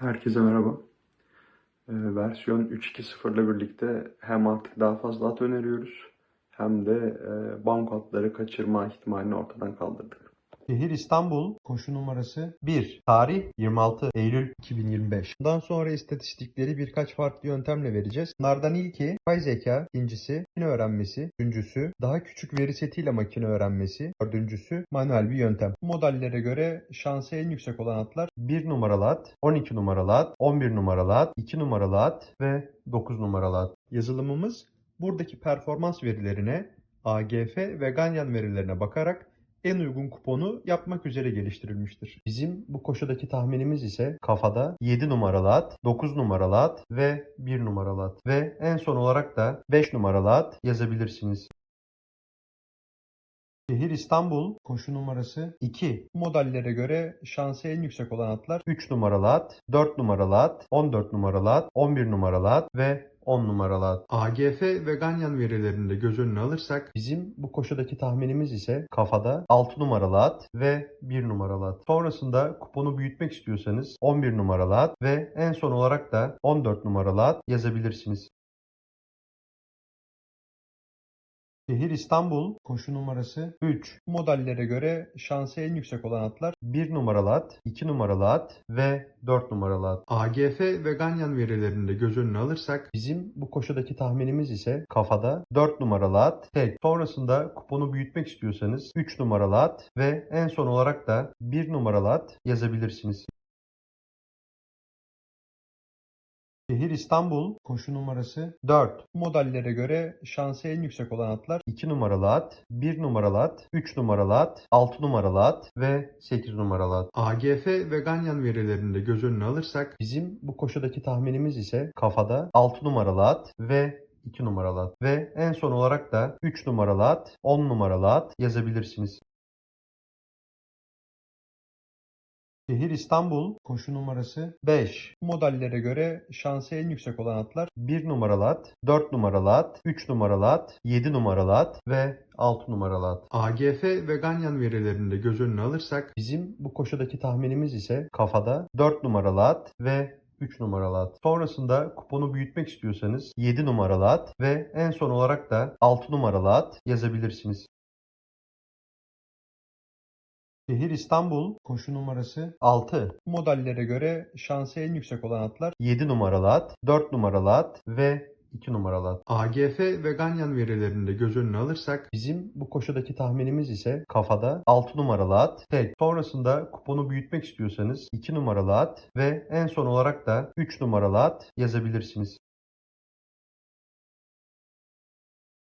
Herkese merhaba. Ee, versiyon 3.2.0 ile birlikte hem artık daha fazla at öneriyoruz hem de e, banko atları kaçırma ihtimalini ortadan kaldırdık. Şehir İstanbul, koşu numarası 1. Tarih 26 Eylül 2025. Bundan sonra istatistikleri birkaç farklı yöntemle vereceğiz. Bunlardan ilki yapay zeka, ikincisi makine öğrenmesi, üçüncüsü daha küçük veri setiyle makine öğrenmesi, dördüncüsü manuel bir yöntem. Bu modellere göre şansı en yüksek olan atlar 1 numaralı at, 12 numaralı at, 11 numaralı at, 2 numaralı at ve 9 numaralı at. Yazılımımız buradaki performans verilerine AGF ve Ganyan verilerine bakarak en uygun kuponu yapmak üzere geliştirilmiştir. Bizim bu koşudaki tahminimiz ise kafada 7 numaralı at, 9 numaralı at ve 1 numaralı at. Ve en son olarak da 5 numaralı at yazabilirsiniz. Şehir İstanbul, koşu numarası 2. Bu modellere göre şansı en yüksek olan atlar 3 numaralı at, 4 numaralı at, 14 numaralı at, 11 numaralı at ve 10 numaralı at. AGF ve Ganyan verilerini de göz önüne alırsak bizim bu koşudaki tahminimiz ise kafada 6 numaralı at ve 1 numaralı at. Sonrasında kuponu büyütmek istiyorsanız 11 numaralı at ve en son olarak da 14 numaralı at yazabilirsiniz. Şehir İstanbul, koşu numarası 3. Bu modellere göre şansı en yüksek olan atlar 1 numaralı at, 2 numaralı at ve 4 numaralı at. AGF ve Ganyan verilerini de göz önüne alırsak bizim bu koşudaki tahminimiz ise kafada 4 numaralı at, tek. Sonrasında kuponu büyütmek istiyorsanız 3 numaralı at ve en son olarak da 1 numaralı at yazabilirsiniz. Şehir İstanbul, koşu numarası 4. Bu modellere göre şansı en yüksek olan atlar 2 numaralı at, 1 numaralı at, 3 numaralı at, 6 numaralı at ve 8 numaralı at. AGF ve Ganyan verilerini de göz önüne alırsak bizim bu koşudaki tahminimiz ise kafada 6 numaralı at ve 2 numaralı at. Ve en son olarak da 3 numaralı at, 10 numaralı at yazabilirsiniz. Şehir İstanbul, koşu numarası 5. Bu modellere göre şansı en yüksek olan atlar 1 numaralı at, 4 numaralı at, 3 numaralı at, 7 numaralı at ve 6 numaralı at. AGF ve Ganyan verilerini de göz önüne alırsak bizim bu koşudaki tahminimiz ise kafada 4 numaralı at ve 3 numaralı at. Sonrasında kuponu büyütmek istiyorsanız 7 numaralı at ve en son olarak da 6 numaralı at yazabilirsiniz. Şehir İstanbul, koşu numarası 6. Bu modellere göre şansı en yüksek olan atlar 7 numaralı at, 4 numaralı at ve 2 numaralı at. AGF ve Ganyan verilerini de göz önüne alırsak bizim bu koşudaki tahminimiz ise kafada 6 numaralı at, tek. Sonrasında kuponu büyütmek istiyorsanız 2 numaralı at ve en son olarak da 3 numaralı at yazabilirsiniz.